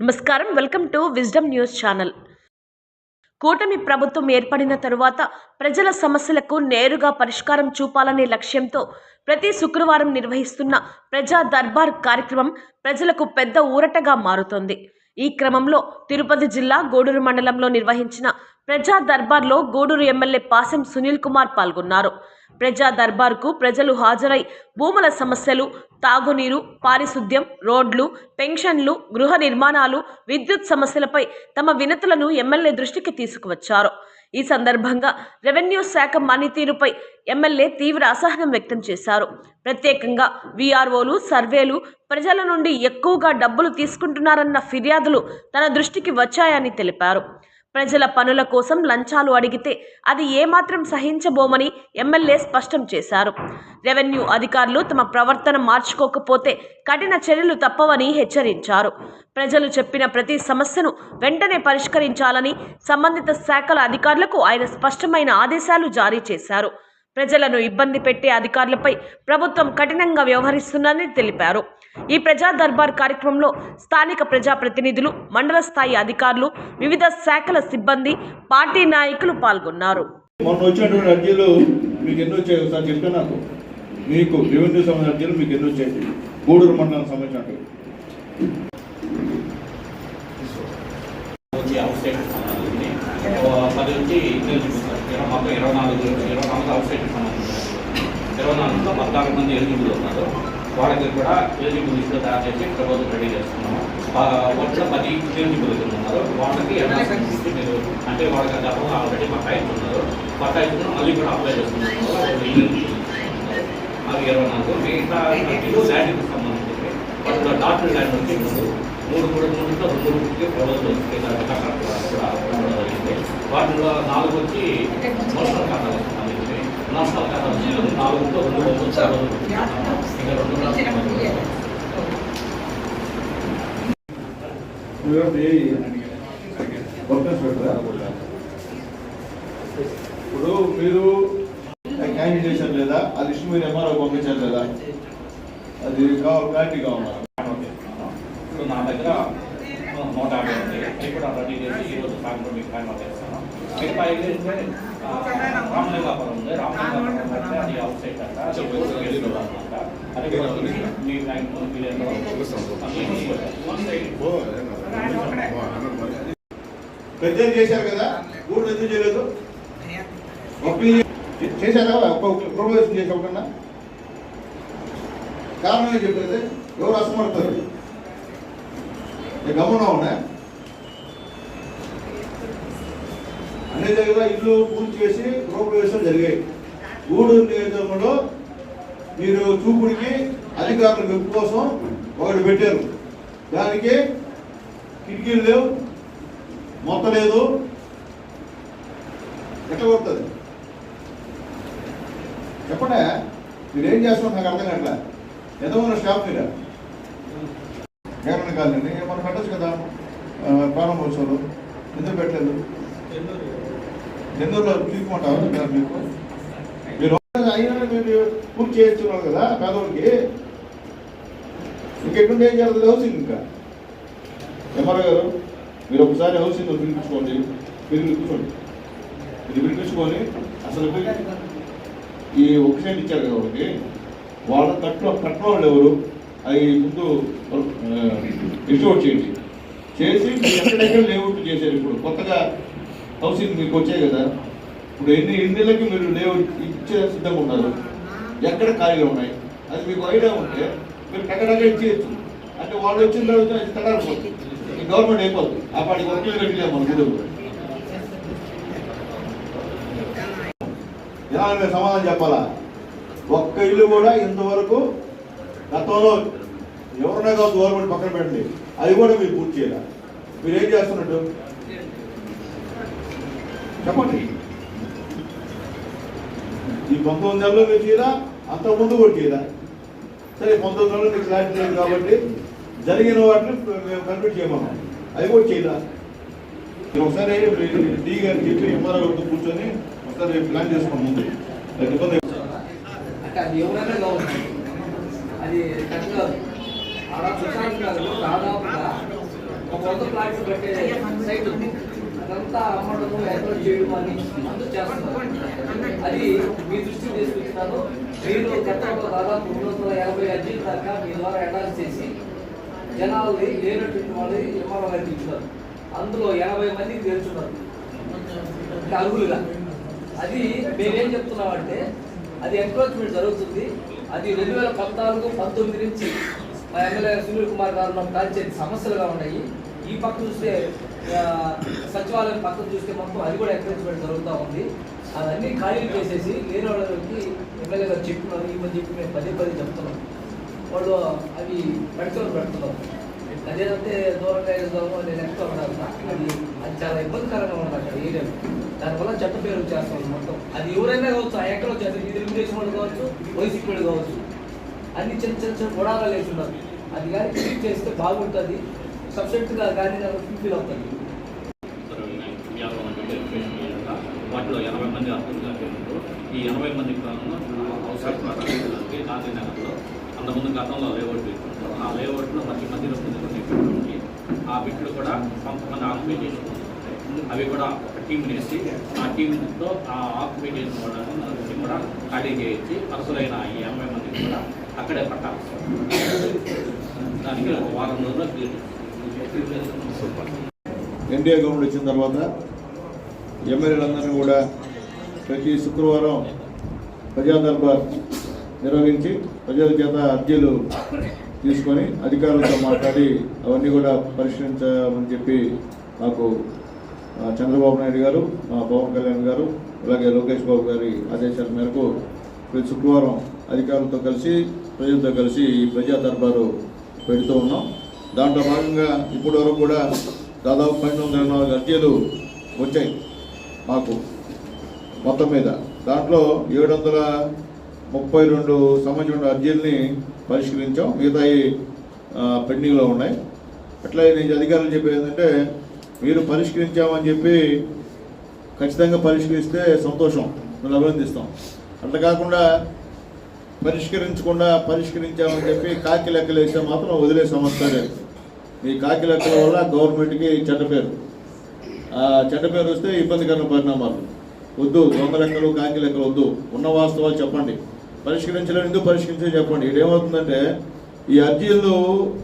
నమస్కారం. Welcome to wisdom news channel. కూటమి ప్రభుత్వం ఏర్పడిన తరువాత ప్రజల సమస్యలకు నేరుగా పరిష్కారం చూపాలనే లక్ష్యంతో ప్రతి శుక్రవారం నిర్వహిస్తున్న ప్రజా దర్బార్ కార్యక్రమం ప్రజలకు పెద్ద ఊరటగా మారుతోంది. ఈ క్రమంలో తిరుపతి జిల్లా గూడూరు మండలంలో నిర్వహించిన ప్రజా దర్బార్లో గూడూరు ఎమ్మెల్యే పాసెం సునీల్ కుమార్ పాల్గొన్నారు. ప్రజా దర్బార్కు ప్రజలు హాజరై భూముల సమస్యలు తాగునీరు పారిశుద్ధ్యం రోడ్లు పెన్షన్లు గృహ నిర్మాణాలు విద్యుత్ సమస్యలపై తమ వినతులను ఎమ్మెల్యే దృష్టికి తీసుకువచ్చారు. ఈ సందర్భంగా రెవెన్యూ శాఖ పనితీరుపై ఎమ్మెల్యే తీవ్ర అసహనం వ్యక్తం చేశారు. ప్రత్యేకంగా వీఆర్ఓలు సర్వేలు ప్రజల నుండి ఎక్కువగా డబ్బులు తీసుకుంటున్నారన్న ఫిర్యాదులు తన దృష్టికి వచ్చాయని తెలిపారు. ప్రజల పనుల కోసం లంచాలు అడిగితే అది ఏమాత్రం సహించబోమని ఎమ్మెల్యే స్పష్టం చేశారు. రెవెన్యూ అధికారులు తమ ప్రవర్తన మార్చుకోకపోతే కఠిన చర్యలు తప్పవని హెచ్చరించారు. ప్రజలు చెప్పిన ప్రతి సమస్యను వెంటనే పరిష్కరించాలని సంబంధిత శాఖల అధికారులకు ఆయన స్పష్టమైన ఆదేశాలు జారీ చేశారు. ప్రజలను ఇబ్బంది పెట్టే అధికారులపై ప్రభుత్వం కఠినంగా వ్యవహరిస్తుందని తెలిపారు. ఈ ప్రజా దర్బార్ కార్యక్రమంలో స్థానిక ప్రజాప్రతినిధులు మండల స్థాయి అధికారులు వివిధ శాఖల సిబ్బంది పార్టీ నాయకులు పాల్గొన్నారు. మొన్న వచ్చినటువంటి అర్జీలు మీకు ఎన్ని వచ్చాయి? ఒకసారి చెప్తే నాకు. మీకు రెవెన్యూ సంబంధించిన అర్జీలు మీకు ఎన్ని వచ్చాయి? గూడూరు మండలం సంబంధించినట్టు వచ్చి అవుట్ సైడ్ సంబంధించి పది వచ్చి ఎలిజిబుల్ సార్ ఇరవై మొత్తం ఇరవై నాలుగు ఇరవై నాలుగు అవుట్ సైడ్ ఇరవై నాలుగులో పద్నాలుగు మంది ఎలిజిబుల్ ఉన్నారు వాళ్ళకి కూడా ఎలిజిబుల్ లిస్టు తయారు చేసి ప్రపోజల్ రెడీ చేస్తున్నాము వాటిలో పది ఎలిజిబుల్ ఉన్నారు వాళ్ళకి ఎన్ఆర్సీ మీరు అంటే వాళ్ళకి గతంలో ఆల్రెడీ మా టైం ఉన్నారు మా టైం మళ్ళీ కూడా అప్లై చేస్తున్నారు అవి ఇరవై నాలుగు మిగతా ల్యాండ్కి సంబంధించి వాళ్ళ డాక్టర్ ల్యాండ్ వచ్చి మూడు మూడు మూడు మూడుతో రెండు మూడుకి ప్రపోజల్ వచ్చింది కూడా ఉండడం జరిగింది వాటిలో నాలుగు వచ్చి మోషన్ ఖాతాలకు ఖాతా వచ్చి నాలుగుతో రెండు వర్కర్స్ పెట్టరా ఇప్పుడు మీరు క్యాండిడేట్ చేశారు లేదా? ఆ లిస్ట్ మీరు ఎంఆర్ఓ పంపించారు లేదా? అది కావాలి క్లారిటీ కావాలి ఇప్పుడు నా దగ్గర నూట యాభై ఉంది. కూడా రెడీ చేసి ఈరోజు సాయంత్రం మీకు ఫైనల్ చేస్తాను మిగతా ఏంటంటే రామలింగాపురం ఉంది రామలింగాపురం అది అవుట్ సైడ్ అంట అది వెళ్ళిపోతుంది పెద్ద చేశారు కదా? ఊరు రద్దు చేయలేదు? చేశారా? ప్రొపోజల్ కారణం ఏం చెప్పలేదు? ఎవరు అసమర్థరు గమనం ఉన్నాయి అన్ని దగ్గర ఇల్లు పూర్తి చేసి గృహప్రవేశాలు జరిగాయి. గూడూరు నియోజకవర్గంలో మీరు చూపుడికి అధికారుల మెప్పు కోసం ఒకటి పెట్టారు. దానికి కిటికీలు లేవు మొత్త లేదు. ఎట్లా కొడుతుంది? చెప్పండి. మీరేం చేస్తున్నారు? నాకు అర్థం కావట్లే. ఎంతమంది స్టాఫ్ మీరు? గవర్నమెంట్ కాలనీ మనం పెట్టచ్చు కదా? ప్రారంభోత్సవాలు. ఎందుకు పెట్టలేదు? ఎందులో తీసుకుంటారు కదా మీకు మీరు అయినా మీరు పూర్తి చేస్తున్నారు కదా పేదవాళ్ళకి ఇంకెక్కడ ఏం జరుగుతుంది హౌసింగ్ ఇంకా. ఎంఆర్ఓ గారు మీరు ఒకసారి హౌసింగ్ పిలిపించుకోండి. మీరు పిలిపించుకోండి మీరు పిలిపించుకొని అసలు ఈ ఒక ఇచ్చారు కదా వాళ్ళకి. వాళ్ళ కట్టిన కట్టిన వాళ్ళు ఎవరు? అది ముందు రిపోర్ట్ చేయండి. చేసి ఎక్కడెక్కడ లేఅవుట్ చేశారు ఇప్పుడు? కొత్తగా హౌసింగ్ మీకు వచ్చాయి కదా? ఇప్పుడు ఎన్ని ఎన్నిళ్ళకి మీరు లేఅవుట్ ఇచ్చే సిద్ధంగా ఉన్నారు? ఎక్కడ ఖాళీగా ఉన్నాయి? అది మీకు ఐడియా ఉంటే మీరు టక్కడక్క ఇచ్చేయచ్చు. అంటే వాళ్ళు వచ్చిన తర్వాత అది తడారిపోతుంది ఈ గవర్నమెంట్ అయిపోతుంది ఆ పాటికి వర్కులు కట్టిలే మన గుడి ఎలా సమాధానం చెప్పాలా? ఒక్క ఇల్లు కూడా ఇంతవరకు గతంలో ఎవరైనా కాదు గవర్నమెంట్ పక్కన పెట్టండి. అది కూడా మీరు పూర్తి చేయాలి? మీరు ఏం చేస్తున్నట్టు? చెప్పండి. ఈ పంతొమ్మిది నెలలో మీరు చేయరా అంత ముందు కూడా చేయరా సరే పంతొమ్మిది నెలలో మీకు క్లారిటీ లేదు కాబట్టి జరిగిన వాటిని మేము కంప్లీట్ చేయమన్నాం అది కూడా చేయరా ఒకసారి డీ గారు చెప్పి ఎంఆర్ఓ గారితో కూర్చొని ఒకసారి ప్లాన్ చేసుకున్నాం ముందు. అది ఇబ్బంది అది ఎవరైనా కావచ్చు. అది కరెక్ట్ ఆడ చూసాను కాదు దాదాపుగా ఒక వంద ప్లాట్లు పెట్టే సైట్ ఉంది. అదంతా అమ్మడము ఎక్కడ చేయడం అని అందరూ చేస్తున్నారు. అది మీ దృష్టికి తీసుకొచ్చినాను. మీరు గతంలో దాదాపు రెండు వందల యాభై అర్జీల దాకా మీ ద్వారా అటాచ్ చేసి జనాల్ని లేనటువంటి వాళ్ళని ఎంఆర్ఓ అందించారు అందులో యాభై మందికి తెలుసున్నారు అర్హులుగా. అది మేమేం చెప్తున్నామంటే అది ఎంక్రోచ్మెంట్ జరుగుతుంది. అది రెండు వేల పద్నాలుగు పంతొమ్మిది నుంచి మా ఎమ్మెల్యే సునీల్ కుమార్ గారు మనం సమస్యలుగా ఉన్నాయి. ఈ పక్క చూస్తే సచివాలయం పక్కన చూస్తే మొత్తం అది కూడా ఎంకరేజ్మెంట్ జరుగుతూ ఉంది. అవన్నీ ఖాళీలు చేసేసి లేని వాళ్ళకి ఎమ్మెల్యే గారు చెప్తున్నారు ఈ మధ్య చెప్పి మేము పదే పదే చెప్తున్నాం. వాళ్ళు అవి పెడుతున్నారు పెడుతున్నాం అదేదంటే దూరంగా వెళ్దాము అని లెక్క ఉండాలి అది అది చాలా ఇబ్బందికరంగా ఉంది అక్కడ ఏరియాలో దానివల్ల చెత్త పేరు వచ్చేస్తాం మొత్తం. అది ఎవరైనా కావచ్చు ఆ ఎక్కడ వచ్చేది ఇది తెలుగుదేశం వాళ్ళు కావచ్చు వైసీపీ వాళ్ళు కావచ్చు. అన్ని చిన్న చిన్న చిన్న గొడవలు వేసి ఉన్నారు. అది కానీ క్లీన్ చేస్తే బాగుంటుంది. సబ్జెక్టుగా కానీ నాకు ఫీల్ అవుతుంది యాభై మంది వెరిఫికేషన్ చేయాక వాటిలో ఎనభై మంది అర్థంగా చేశారు ఈ ఎనభై మంది కాలంలో అవసరం గాంధీనగర్లో అంతకుముందు గతంలో లేఅవుట్ తీసుకుంటారు ఆ లేఅవుట్లో ప్రతి మందిలో పొందుకునే ఆ బిట్లు కూడా కొంతమంది ఆక్యుపై చేసుకుంటారు అవి కూడా ఒక టీం వేసి ఆ టీంతో ఆ ఆక్యుపై చేసిన వాళ్ళని కూడా ఖాళీ చేయించి అసలైన ఈ ఎనభై మందికి కూడా అక్కడే పట్టాలి దానికి ఒక వారం రోజుల్లో క్లియర్ ఎన్డీఏ గవర్నమెంట్ వచ్చిన తర్వాత ఎమ్మెల్యేలందరినీ కూడా ప్రతి శుక్రవారం ప్రజా దర్బార్ నిర్వహించి ప్రజల చేత అర్జీలు తీసుకొని అధికారులతో మాట్లాడి అవన్నీ కూడా పరిష్కరించమని చెప్పి మాకు చంద్రబాబు నాయుడు గారు మా పవన్ కళ్యాణ్ గారు అలాగే లోకేష్ బాబు గారి ఆదేశాల మేరకు ప్రతి శుక్రవారం అధికారులతో కలిసి ప్రజలతో కలిసి ఈ ప్రజా దర్బారు పెడుతూ ఉన్నాం. దాంట్లో భాగంగా ఇప్పటి వరకు కూడా దాదాపు పన్నెండు వందల నాలుగు అర్జీలు వచ్చాయి మాకు. మొత్తం మీద. దాంట్లో ఏడు వందల ముప్పై రెండు సంబంధించిన అర్జీలని పరిష్కరించాం. మిగతాయి పెండింగ్లో ఉన్నాయి. అట్లా నేను అధికారులు చెప్పేది ఏంటంటే మీరు పరిష్కరించామని చెప్పి ఖచ్చితంగా పరిష్కరిస్తే సంతోషం. మేము అభినందిస్తాం. అట్లా కాకుండా పరిష్కరించకుండా పరిష్కరించామని చెప్పి కాకి లెక్కలు వేస్తే మాత్రం వదిలే సమస్య లేదు ఈ కాకి లెక్కల వల్ల గవర్నమెంట్కి చెడ్డ పేరు. ఆ చెడ్డ పేరు వస్తే ఇబ్బందికరమైన పరిణామాలు. వద్దు దొంగ లెక్కలు కాకి లెక్కలు వద్దు. ఉన్న వాస్తవాలు చెప్పండి. పరిష్కరించలేదు ఎందుకు పరిష్కరించే చెప్పండి. ఇది ఏమవుతుందంటే ఈ అర్జీలు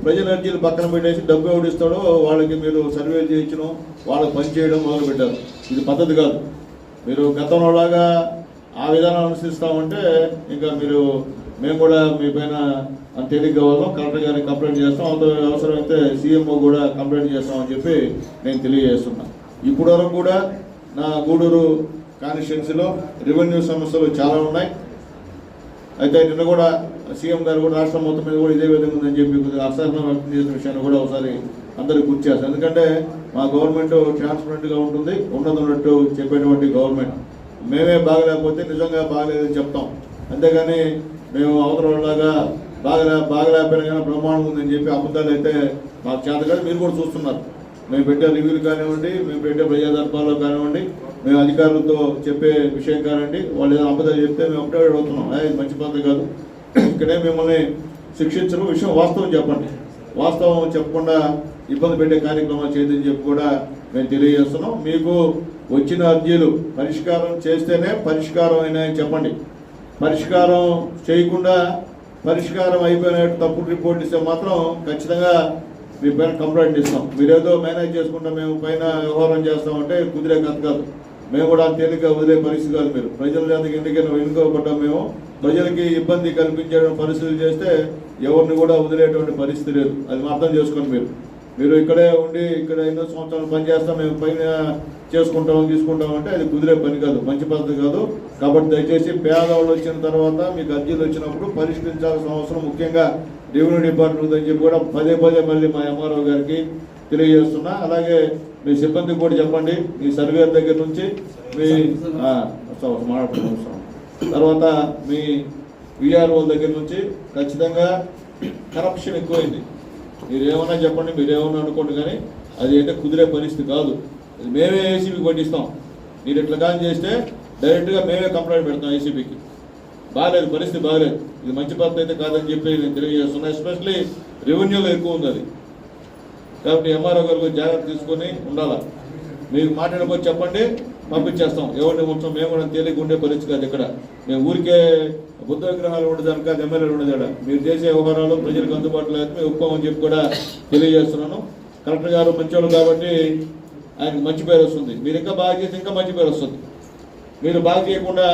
ప్రజల అర్జీలు పక్కన పెట్టేసి డబ్బు ఎవడిస్తాడో వాళ్ళకి మీరు సర్వేలు చేయించడం వాళ్ళకి పనిచేయడం మొదలు పెట్టారు ఇది పద్ధతి కాదు. మీరు గతంలో లాగా ఆ విధానం అనుసరిస్తామంటే ఇంకా మీరు మేము కూడా మీ పైన తేలిగ్గా వాళ్ళం. కలెక్టర్ గారికి కంప్లైంట్ చేస్తాం. అంత అవసరమైతే సీఎంఓ కూడా కంప్లైంట్ చేస్తామని చెప్పి నేను తెలియజేస్తున్నా. ఇప్పుడు వరకు కూడా నా గూడూరు కాన్స్టిట్యున్సీలో రెవెన్యూ సమస్యలు చాలా ఉన్నాయి. అయితే నిన్న కూడా సీఎం గారు కూడా రాష్ట్రం మొత్తం మీద కూడా ఇదే విధంగా ఉందని చెప్పి కొద్దిగా అసహనం వ్యక్తం చేసిన విషయాన్ని కూడా ఒకసారి అందరికి గుర్తు చేస్తారు. ఎందుకంటే మా గవర్నమెంట్ ట్రాన్స్పరెంట్గా ఉంటుంది ఉన్నది ఉన్నట్టు చెప్పేటువంటి గవర్నమెంట్. మేమే బాగలేకపోతే నిజంగా బాగలేదని చెప్తాం. అంతేగాని మేము అవతలలాగా బాగలే బాగలేకపోయినా కానీ బ్రహ్మాండం ఉందని చెప్పి అబద్ధాలు అయితే మాకు చేత కాదు మీరు కూడా చూస్తున్నారు. మేము పెట్టే రివ్యూలు కానివ్వండి మేము పెట్టే ప్రజాదర్భాల్లో కానివ్వండి మేము అధికారులతో చెప్పే విషయం కానివ్వండి వాళ్ళు ఏదైనా అబద్ధాలు చెప్తే మేము అప్డేట్ అడుగుతున్నాం. "ఏ, ఇది మంచి పద్ధతి కాదు. ఇక్కడే మిమ్మల్ని శిక్షించడం విషయం వాస్తవం చెప్పండి. వాస్తవం చెప్పకుండా ఇబ్బంది పెట్టే కార్యక్రమాలు చేయదని చెప్పి కూడా మేము తెలియజేస్తున్నాం. మీకు వచ్చిన అర్జీలు పరిష్కారం చేస్తేనే పరిష్కారం అయినాయని చెప్పండి. పరిష్కారం చేయకుండా పరిష్కారం అయిపోయినట్టు తప్పుడు రిపోర్ట్ ఇస్తే మాత్రం ఖచ్చితంగా మీ పైన కంప్లైంట్ ఇస్తాం. మీరేదో మేనేజ్ చేసుకుంటే మేము పైన వ్యవహారం చేస్తామంటే కుదిరే కథ కాదు. మేము కూడా తేలిక వదిలే పరిస్థితి కాదు మీరు. ప్రజల జాతికి ఎందుకైనా ఎన్నుకోబడ్డాం మేము? ప్రజలకి ఇబ్బంది కల్పించే పరిస్థితులు చేస్తే ఎవరిని కూడా వదిలేటువంటి పరిస్థితి లేదు. అది అర్థం చేసుకోండి మీరు. మీరు ఇక్కడే ఉండి ఇక్కడ ఎన్నో సంవత్సరాలు పనిచేస్తాం మేము పైన చేసుకుంటాం తీసుకుంటాం అంటే అది కుదిరే పని కాదు మంచి పద్ధతి కాదు. కాబట్టి దయచేసి పేదవాళ్ళు వచ్చిన తర్వాత మీకు అర్జీలు వచ్చినప్పుడు పరిష్కరించాల్సిన అవసరం ముఖ్యంగా రెవెన్యూ డిపార్ట్మెంట్ అని చెప్పి కూడా పదే పదే మళ్ళీ మా ఎంఆర్ఓ గారికి తెలియజేస్తున్నా. అలాగే మీ సిబ్బందికి కూడా చెప్పండి. మీ సర్వేర్ దగ్గర నుంచి మీ ఆ, తర్వాత మీ విఆర్ఓ దగ్గర నుంచి ఖచ్చితంగా కరప్షన్ ఎక్కువైంది. మీరు ఏమన్నా చెప్పండి మీరు ఏమన్నా అనుకోండి కానీ అది అయితే కుదిరే పరిస్థితి కాదు. మేమే ఏసీబీకి పట్టిస్తాం మీరు ఇట్లా కానీ చేస్తే డైరెక్ట్గా మేమే కంప్లైంట్ పెడతాం ఏసీబీకి. బాగాలేదు పరిస్థితి బాగాలేదు. ఇది మంచి పద్ధతి అయితే కాదని చెప్పి నేను తెలియజేస్తున్నా ఎస్పెషలీ రెవెన్యూలో ఎక్కువ ఉంది అది కాబట్టి ఎంఆర్ఓ గారు జాగ్రత్త తీసుకొని ఉండాలా? మీరు మాట్లాడకపోతే చెప్పండి పంపించేస్తాం. ఎవరిని ఉంచాం మేము కూడా తేలిక ఉండే పరిస్థితి కాదు ఇక్కడ. మేము ఊరికే బుద్ధ విగ్రహాలు ఉండేదానికి కాదు ఎమ్మెల్యేలు ఉండదు మీరు చేసే వ్యవహారాలు ప్రజలకు అందుబాటులో అయితే మేము ఒప్పుకోమని చెప్పి కూడా తెలియజేస్తున్నాను. కలెక్టర్ గారు మంచోళ్ళు కాబట్టి ఆయనకు మంచి పేరు వస్తుంది. మీరు ఇంకా బాగా చేస్తే ఇంకా మంచి పేరు వస్తుంది. మీరు బాగా చేయకుండా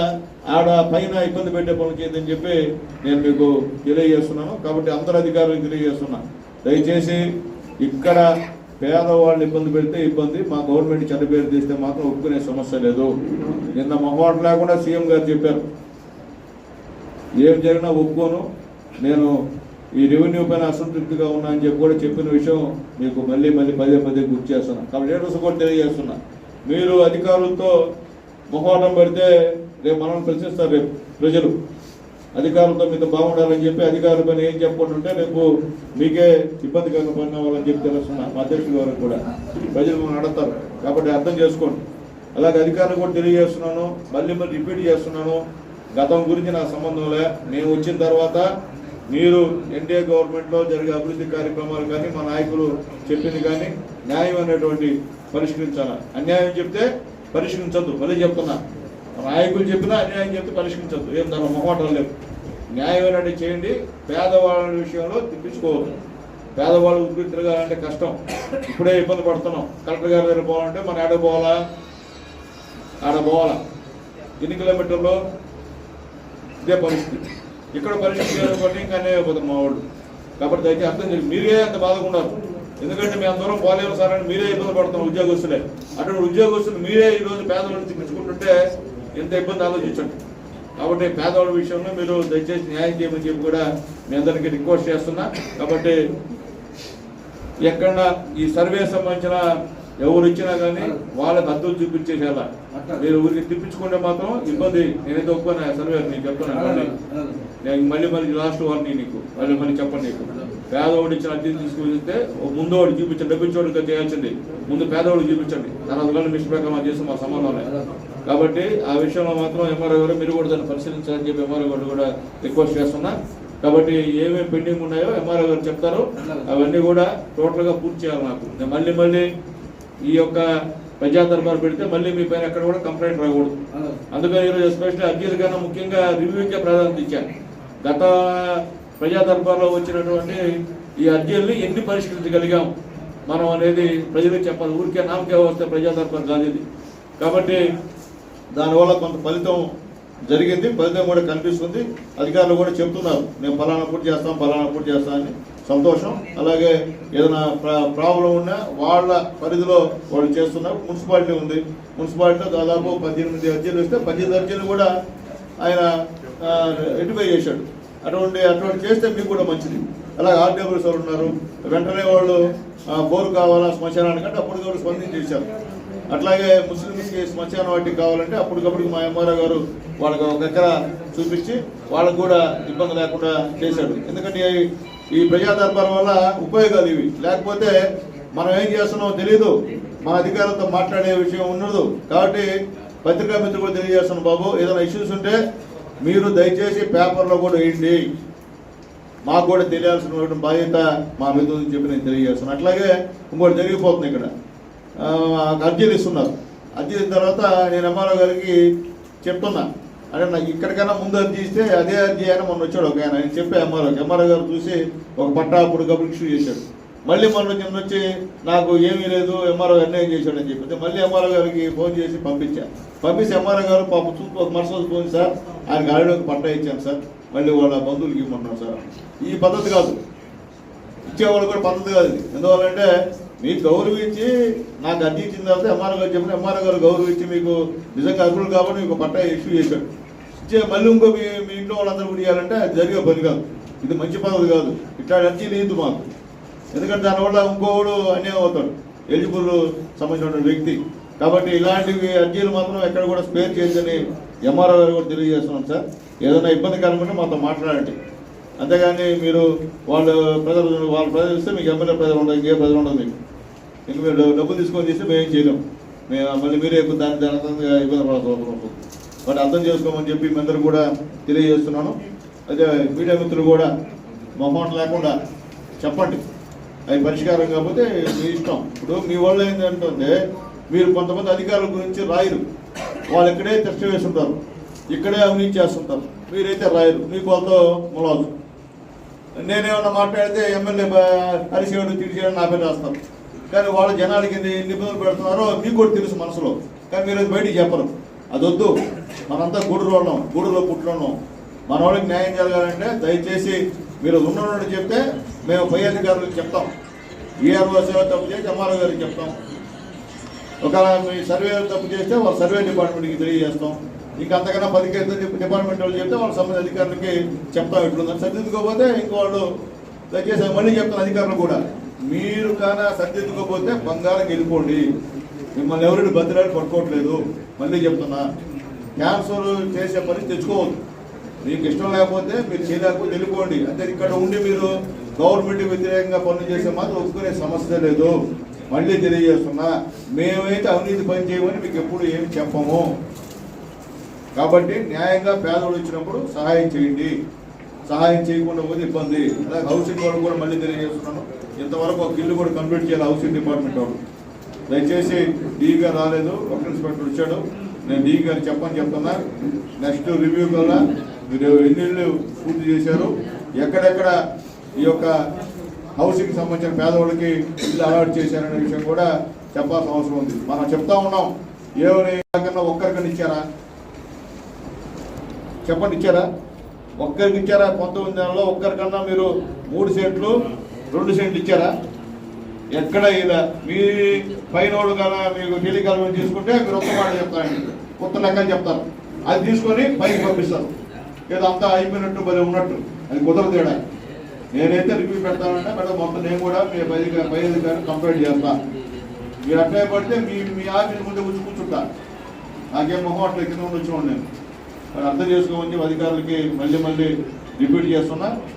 ఆడ పైన ఇబ్బంది పెట్టే పనులు చేయదని చెప్పి నేను మీకు తెలియజేస్తున్నాను. కాబట్టి అందరు అధికారులకు తెలియజేస్తున్నా. దయచేసి ఇక్కడ పేదవాళ్ళు ఇబ్బంది పెడితే ఇబ్బంది మా గవర్నమెంట్ చెడ్డ పేరు తీస్తే మాత్రం ఒప్పుకునే సమస్య లేదు. నిన్న మొహమాట లేకుండా సీఎం గారు చెప్పారు. ఏం జరిగినా ఒప్పుకోను. నేను ఈ రెవెన్యూ పైన అసంతృప్తిగా ఉన్నా అని చెప్పి కూడా చెప్పిన విషయం మీకు మళ్ళీ మళ్ళీ పదే పదే గుర్తు చేస్తున్నాను కాబట్టి లీడర్స్ కూడా తెలియజేస్తున్నా. మీరు అధికారులతో మొహోటం పెడితే రేపు మనం ప్రశ్నిస్తారు రేపు ప్రజలు. అధికారులతో మీతో బాగుండాలని చెప్పి అధికారుల పైన ఏం చెప్పుకుంటుంటే రేపు మీకే ఇబ్బందికరంగా పడిన చెప్పి తెలుస్తున్నా మా అధ్యక్షుల గారికి కూడా. ప్రజలు నడతారు కాబట్టి అర్థం చేసుకోండి. అలాగే అధికారులు కూడా తెలియజేస్తున్నాను. మళ్ళీ మళ్ళీ రిపీట్ చేస్తున్నాను. గతం గురించి నా సంబంధం లే. నేను వచ్చిన తర్వాత మీరు ఎన్డీఏ గవర్నమెంట్లో జరిగే అభివృద్ధి కార్యక్రమాలు కానీ మా నాయకులు చెప్పింది కానీ న్యాయం అనేటువంటి పరిష్కరించాలి? అన్యాయం చెప్తే పరిష్కరించద్దు. మళ్ళీ చెప్తున్నా. నాయకులు చెప్పినా అన్యాయం చెప్తే పరిష్కరించద్దు. ఏం దాని మొహమాటం లేదు న్యాయమైనట్టు చేయండి? పేదవాళ్ళ విషయంలో తిప్పించుకోవద్దు. పేదవాళ్ళు ఊరికి తిరగాలంటే కష్టం. ఇప్పుడే ఇబ్బంది పడుతున్నాం. కలెక్టర్ గారి దగ్గర పోవాలంటే మన ఆడ పోవాలా? ఆడ పోవాలా? ఎన్ని కిలోమీటర్లు? ఇదే పరిస్థితి. ఇక్కడ పరిస్థితి కాబట్టి ఇంకా అయిపోతారు మా వాళ్ళు. కాబట్టి దయచేసి అర్థం చేసి మీరే అంత బాధకున్నారు ఎందుకంటే మేము దూరం పోలేము సార్ అని మీరే ఇబ్బంది పడుతున్నాం ఉద్యోగస్తులే. అటువంటి ఉద్యోగస్తులు మీరే ఈ రోజు పేదవాళ్ళని తిప్పించుకుంటుంటే ఎంత ఇబ్బంది ఆలోచించండి. కాబట్టి పేదవాళ్ళ విషయంలో మీరు దయచేసి న్యాయం చేయమని చెప్పి కూడా మీ అందరికీ రిక్వెస్ట్ చేస్తున్నా. కాబట్టి ఎక్కడ ఈ సర్వే సంబంధించిన ఎవరు ఇచ్చినా కానీ వాళ్ళకి అద్దులు చూపించేసేలా. మీరు ఊరికి తిప్పించుకుంటే మాత్రం ఇబ్బంది నేనైతే ఒప్పుకున్నా సర్వే నీకు చెప్తున్నాను. నేను మళ్ళీ మళ్ళీ లాస్ట్ వార్ని నీకు మళ్ళీ మళ్ళీ చెప్పండి నీకు. పేదవాడు ఇచ్చిన అద్దెలు తీసుకువెళ్తే ముందు వాడు చూపించండి డబ్బించోడికి చేయాల్సింది. ముందు పేదవాడు చూపించండి. తర్వాత కానీ మిషన్ ప్రకారం చేసి మా సంబంధం కాబట్టి ఆ విషయంలో మాత్రం ఎంఆర్ఓ గారు మీరు కూడా దాన్ని పరిశీలించాలని చెప్పి ఎంఆర్ఓ గారు కూడా రిక్వెస్ట్ చేస్తున్నా. కాబట్టి ఏమేమి పెండింగ్ ఉన్నాయో ఎంఆర్ఓ గారు చెప్తారు. అవన్నీ కూడా టోటల్గా పూర్తి చేయాలి నాకు నేను మళ్ళీ మళ్ళీ ఈ యొక్క ప్రజా దర్బార్ పెడితే మళ్ళీ మీ పైన ఎక్కడ కూడా కంప్లైంట్ రాకూడదు. అందుకని ఈరోజు ఎస్పెషల్లీ అర్జీల కన్నా ముఖ్యంగా రివ్యూకే ప్రాధాన్యత ఇచ్చాను గత ప్రజా దర్బార్లో వచ్చినటువంటి ఈ అర్జీల్ని ఎన్ని పరిష్కరించగలిగాం? మనం అనేది ప్రజలకు చెప్పాలి. ఊరికే నామకే వస్తే ప్రజా దర్బార్ కాదు ఇది కాబట్టి దానివల్ల కొంత ఫలితం జరిగింది. ఫలితం కూడా కనిపిస్తుంది. అధికారులు కూడా చెప్తున్నారు. మేము ఫలానా పూర్తి చేస్తాం ఫలానా పూర్తి చేస్తాం అని. సంతోషం. అలాగే ఏదైనా ప్రాబ్లం ఉన్నా వాళ్ళ పరిధిలో వాళ్ళు చేస్తున్నారు. మున్సిపాలిటీ ఉంది. మున్సిపాలిటీలో దాదాపు పద్దెనిమిది అర్జీలు వస్తే పద్దెనిమిది అర్జీలు కూడా ఆయన రెటిఫై చేశాడు. అటువంటి అటువంటి చేస్తే మీకు కూడా మంచిది. అలాగే ఆర్డబ్ల్యూస్ వాళ్ళు ఉన్నారు. వెంటనే వాళ్ళు బోరు కావాలా శ్మశానానికి అంటే అప్పటికప్పుడు కూడా స్పందించేశారు. అట్లాగే ముస్లింస్కి శ్మశాన వాటికి కావాలంటే అప్పటికప్పుడు మా ఎంఆర్ఓ గారు వాళ్ళకి ఒక ఎకర చూపించి వాళ్ళకు కూడా ఇబ్బంది లేకుండా చేశాడు. ఎందుకంటే ఈ- ఈ ప్రజా దర్బార్ వల్ల ఉపయోగాలు ఇవి. లేకపోతే మనం ఏం చేస్తున్నామో తెలియదు మన అధికారులతో మాట్లాడే విషయం ఉండదు. కాబట్టి పత్రికా మిత్రులు కూడా తెలియజేస్తున్నాం బాబు. ఏదైనా ఇష్యూస్ ఉంటే మీరు దయచేసి పేపర్లో కూడా వేయండి. మాకు కూడా తెలియాల్సిన బాధ్యత మా మీద ఉందని చెప్పి నేను తెలియజేస్తున్నాను. అట్లాగే ఇంకోటి జరిగిపోతుంది ఇక్కడ. అర్జీలు ఇస్తున్నారు. అర్జీ తర్వాత నేను ఎంఆర్ఓ గారికి చెప్తున్నా. అంటే నాకు ఇక్కడికైనా ముందు అర్జీ ఇస్తే అదే అర్జీ అయినా మొన్న వచ్చాడు ఒక ఆయన. ఆయన చెప్పే ఎంఆర్ఓ ఎంఆర్ఓ గారు చూసి ఒక పట్టా అప్పుడు గబుల్ ఇష్యూ చేశాడు. మళ్ళీ మొన్న నిన్న వచ్చి నాకు ఏమీ లేదు ఎంఆర్ఓ అన్యాయం చేశాడని చెప్పి. మళ్ళీ ఎంఆర్ఓ గారికి ఫోన్ చేసి పంపించా. పంపించి ఎంఆర్ఓ గారు పాప చూసి ఒక మరుసటి ఫోన్ సార్ ఆయన ఆల్రెడీ ఒక పట్టా ఇచ్చాను సార్. మళ్ళీ వాళ్ళ బంధువులకి ఇవ్వమన్నాం సార్. ఈ పద్ధతి కాదు. ఇచ్చేవాళ్ళు కూడా పద్ధతి కాదు ఇది. ఎందువల్లంటే మీకు గౌరవించి నాకు అర్జీ ఇచ్చిన తర్వాత ఎంఆర్ఓ గారు చెప్పిన ఎంఆర్ఓ గారు గౌరవించి మీకు నిజంగా అర్హులు కాబట్టి మీకు పట్టా ఇష్యూ చేశాడు ఇచ్చే మళ్ళీ ఇంకో మీ మీ ఇంట్లో వాళ్ళందరూ కూడా ఇవ్వాలంటే అది జరిగే పని కాదు. ఇది మంచి పద్ధతి కాదు. ఇట్లా అర్జీ లేదు మాకు. ఎందుకంటే దానివల్ల ఇంకోడు అన్యాయం అవుతాడు. ఎలిజిబుల్ సంబంధించిన వ్యక్తి. కాబట్టి ఇలాంటివి అర్జీలు మాత్రం ఎక్కడ కూడా స్పేర్ చేయొద్దని ఎంఆర్ఓ గారు కూడా తెలియజేస్తున్నాం సార్. ఏదైనా ఇబ్బంది ఉంటే మాతో మాట్లాడండి. అంతేగాని మీరు వాళ్ళు ప్రజలు వాళ్ళ ప్రజలు ఇస్తే మీకు ఎమ్మెల్యే ప్రజలు ఉండదు ఇంకే ప్రజలు ఉండదు మీకు. ఇంక మీరు డబ్బులు తీసుకొని తీస్తే మేము ఏం చేయలేము మేము మళ్ళీ మీరే ఎక్కువ దాని దాని ఇబ్బంది పడాల్సి వస్తుంది బట్ అర్థం చేసుకోమని చెప్పి మీ అందరూ కూడా తెలియజేస్తున్నాను. అదే మీడియా మిత్రులు కూడా మొహమాట లేకుండా చెప్పండి. అవి పరిష్కారం కాకపోతే మీ ఇష్టం. ఇప్పుడు మీ వాళ్ళు ఏంటంటే మీరు కొంతమంది అధికారుల గురించి రాయరు. వాళ్ళు ఇక్కడే టెస్ట్ వేస్తుంటారు ఇక్కడే అవినీతి చేస్తుంటారు. మీరైతే రాయరు. మీకు వాళ్ళతో ములాదు నేనేమన్నా మాట్లాడితే ఎమ్మెల్యే హరిశేవుడు తిరిచేయడం నా పేరు రాస్తాను కానీ వాళ్ళ జనాలకి నిబంధనలు పెడుతున్నారో మీకు కూడా తెలుసు మనసులో. కానీ మీరు అది బయటికి చెప్పరు. అది వద్దు మనంతా గూడులో ఉన్నాం. గూడులో పుట్టున్నాం మన వాళ్ళకి న్యాయం జరగాలంటే దయచేసి మీరు ఉన్నటువంటి చెప్తే మేము పై అధికారులకు చెప్తాం. ఈఆర్ఓ సేవ తప్పు చేసి ఎంఆర్ఓ గారికి చెప్తాం. ఒకవేళ మీ సర్వే తప్పు చేస్తే వాళ్ళ సర్వే డిపార్ట్మెంట్కి తెలియజేస్తాం. ఇంకా అంతకన్నా పదికేత డిపార్ట్మెంట్ వాళ్ళు చెప్తే వాళ్ళ సంబంధిత అధికారులకి చెప్తాం ఇట్లుందని సరిదిద్దుకోకపోతే ఇంకో వాళ్ళు దయచేసి మళ్ళీ చెప్తున్న అధికారులు కూడా మీరు కానీ సరిదిద్దుకోకపోతే బంగారం వెళ్ళిపోండి. మిమ్మల్ని ఎవరు భద్రాలు పట్టుకోవట్లేదు మళ్ళీ చెప్తున్నా క్యాన్సర్ చేసే పని తెచ్చుకోవద్దు. మీకు ఇష్టం లేకపోతే మీరు చేయలేకపోతే వెళ్ళిపోండి. అంటే ఇక్కడ ఉండి మీరు గవర్నమెంట్ వ్యతిరేకంగా పనులు చేసే మాత్రం ఒప్పుకునే సమస్య లేదు. మళ్ళీ తెలియజేస్తున్నా మేమైతే అవినీతి పని చేయమని మీకు ఎప్పుడు ఏమి చెప్పము. కాబట్టి న్యాయంగా పేదవాళ్ళు వచ్చినప్పుడు సహాయం చేయండి. సహాయం చేయకుండా పోతే ఇబ్బంది. అలాగే హౌసింగ్ వాళ్ళు కూడా మళ్ళీ తెలియజేస్తున్నాను. ఇంతవరకు ఒక ఇల్లు కూడా కంప్లీట్ చేయాలి హౌసింగ్ డిపార్ట్మెంట్ వాళ్ళు. దయచేసి డీ గారు రాలేదు ఒక ఇన్స్పెక్టర్ వచ్చాడు. నేను డీ గారు చెప్పని చెప్తున్నా నెక్స్ట్ రివ్యూ కల్లా మీరు ఎన్ని పూర్తి చేశారు? ఎక్కడెక్కడ ఈ యొక్క హౌసింగ్ సంబంధించిన పేదవాళ్ళకి ఇల్లు అలాట్ చేశారనే విషయం కూడా చెప్పాల్సిన అవసరం ఉంది. మనం చెప్తా ఉన్నాం. ఏమని కన్నా ఒక్కరికన్నా ఇచ్చారా? చెప్పండి ఇచ్చారా? ఒక్కరికి ఇచ్చారా? పంతొమ్మిది నెలలో ఒక్కరికన్నా మీరు మూడు సెంట్లు రెండు సెంట్లు ఇచ్చారా? ఎక్కడ ఇలా మీ పైన కన్నా మీకు టెలికాలం తీసుకుంటే మీరు ఒక్క మాట చెప్తారండి. కొత్త లెక్కలు చెప్తారు. అది తీసుకొని పైకి పంపిస్తారు. ఏదో అంతా అయిపోయినట్టు మరి ఉన్నట్టు. అది కుదరదు తేడా నేనైతే రివ్యూ పెడతానంటే మేడం మొత్తం నేను కూడా మీ పై పై అధికారిని కంప్లైంట్ చేస్తా. మీరు అట్లే పడితే మీ మీ ఆఫీస్ ముందే వచ్చి కూర్చుంటా. నాకేం మొహం అట్లా కింద ఉండి వచ్చి నేను మరి అర్థం చేసుకోమని అధికారులకి మళ్ళీ మళ్ళీ రిపీట్ చేస్తున్నా.